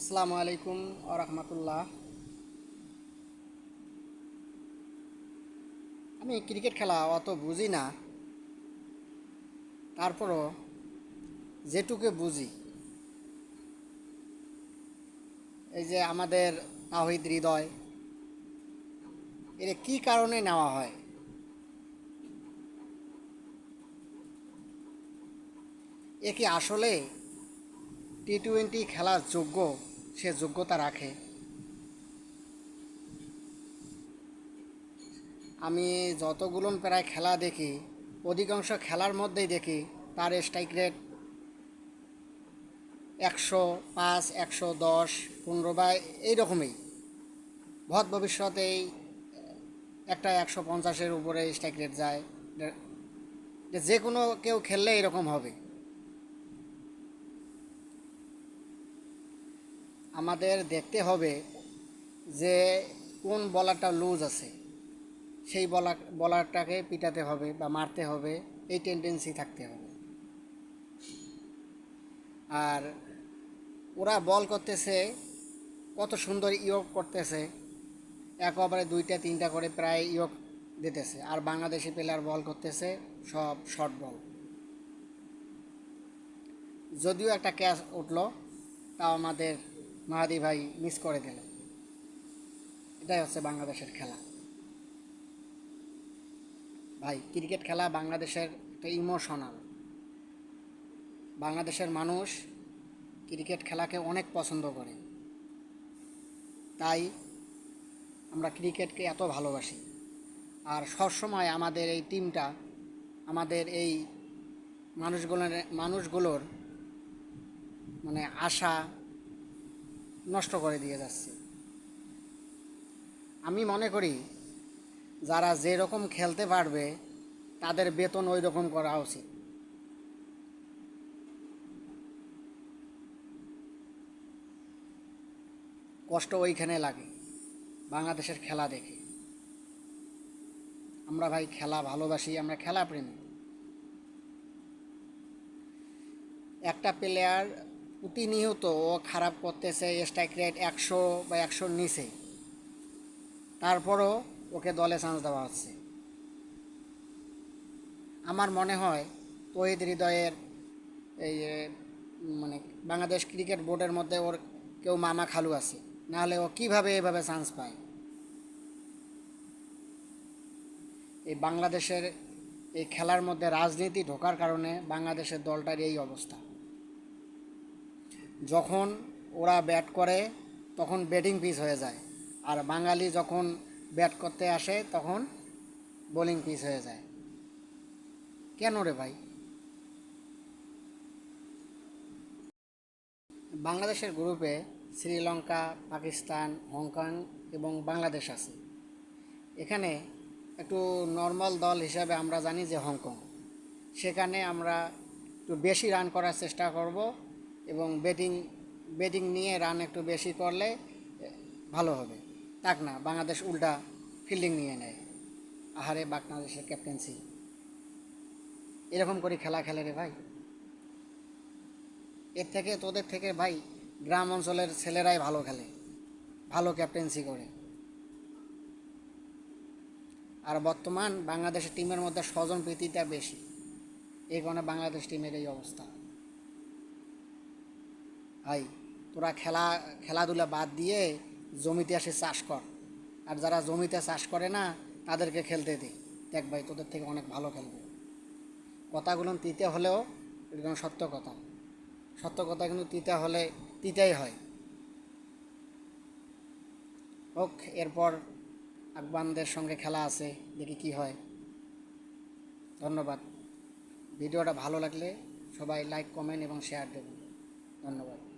আসসালামু আলাইকুম ও রহমতুল্লাহ। আমি ক্রিকেট খেলা অত বুঝি না। তারপরও যেটুকু বুঝি, এই যে আমাদের তাহিদ হৃদয়, এর কি কারণে নেওয়া হয়? এ কি আসলে টি টোয়েন্টি খেলার যোগ্য? সে যোগ্যতা রাখে। আমি যতগুলো প্রায় খেলা দেখি, অধিকাংশ খেলার মধ্যেই দেখি তার স্ট্রাইক রেট একশো পাঁচ, একশো দশ, পনেরো বা এইরকমই। ভদ ভবিষ্যতেই একটা একশো পঞ্চাশের উপরে স্ট্রাইক রেট যায়। যে কোনো কেউ খেললে এরকম হবে। আমাদের দেখতে হবে যে কোন বলারটা লুজ আছে। সেই বলার বলারটাকে পিটাতে হবে বা মারতে হবে, এই টেন্ডেন্সি থাকতে হবে। আর ওরা বল করতেছে, কত সুন্দর ইয়ক করতেছে এক ওভারে দুইটা, তিনটা করে প্রায় ইয়ক দিতেছে। আর বাংলাদেশি প্লেয়ার বল করতেছে, সব শর্ট বল যদিও একটা ক্যাচ উঠল, তাও আমাদের মাহাদি ভাই মিস করে দিল। এটাই হচ্ছে বাংলাদেশের খেলা। ভাই ক্রিকেট খেলা বাংলাদেশের একটা ইমোশনাল বাংলাদেশের মানুষ ক্রিকেট খেলাকে অনেক পছন্দ করে। তাই আমরা ক্রিকেটকে এত ভালোবাসি। আর সবসময় আমাদের এই টিমটা আমাদের এই মানুষগুলোর মানুষগুলোর মানে আশা নষ্ট করে দিয়ে যাচ্ছে। আমি মনে করি, যারা যেরকম খেলতে পারবে, তাদের বেতন ওই রকম করা উচিত। কষ্ট ওইখানে লাগে, বাংলাদেশের খেলা দেখে। আমরা ভাই খেলা ভালোবাসি, আমরা খেলা প্রেমী একটা প্লেয়ার প্রতিনিয়ত ও খারাপ করতেছে স্ট্রাইক রেট একশো বা একশোর নিচে। তারপরও ওকে দলে চান্স দেওয়া হচ্ছে। আমার মনে হয় তহিদ হৃদয়ের এই মানে বাংলাদেশ ক্রিকেট বোর্ডের মধ্যে ওর কেউ মামা খালু আছে। নাহলে ও কীভাবে এভাবে চান্স পায়? এই বাংলাদেশের এই খেলার মধ্যে রাজনীতি ঢোকার কারণে বাংলাদেশের দলটার এই অবস্থা। যখন ওরা ব্যাট করে, তখন ব্যাটিং পিচ হয়ে যায়। আর বাঙালি যখন ব্যাট করতে আসে, তখন বোলিং পিচ হয়ে যায়। কেন রে ভাই? বাংলাদেশের গ্রুপে শ্রীলঙ্কা, পাকিস্তান, হংকং এবং বাংলাদেশ আছে। এখানে একটু নর্মাল দল হিসাবে আমরা জানি যে হংকং। সেখানে আমরা একটু বেশি রান করার চেষ্টা করব। এবং ব্যাটিং ব্যাটিং নিয়ে রান একটু বেশি করলে ভালো হবে। তাক না, বাংলাদেশ উল্টা ফিল্ডিং নিয়ে নেয়। আহারে বাংলাদেশের ক্যাপ্টেন্সি এরকম করে খেলা খেলে রে ভাই। এর থেকে তোদের থেকে ভাই, গ্রাম অঞ্চলের ছেলেরাই ভালো খেলে। ভালো ক্যাপ্টেন্সি করে। আর বর্তমান বাংলাদেশের টিমের মধ্যে স্বজন প্রীতিটা বেশি। এই কারণে বাংলাদেশ টিমের এই অবস্থা। ভাই তোরা খেলা, খেলাধুলা বাদ দিয়ে জমিতে এসে চাষ কর। আর যারা জমিতে চাষ করে না, তাদেরকে খেলতে দে। দেখ ভাই, তোদের থেকে অনেক ভালো খেলবে। কথাগুলো তিতে হলেও একদম সত্য কথা। সত্য কথা কিন্তু তিতে হলে, তিতেই হয়। হোক, এরপর আফগানদের সঙ্গে খেলা আছে, দেখি কি হয়। ধন্যবাদ। ভিডিওটা ভালো লাগলে সবাই লাইক কমেন্ট এবং শেয়ার দেবেন। ধন্যবাদ।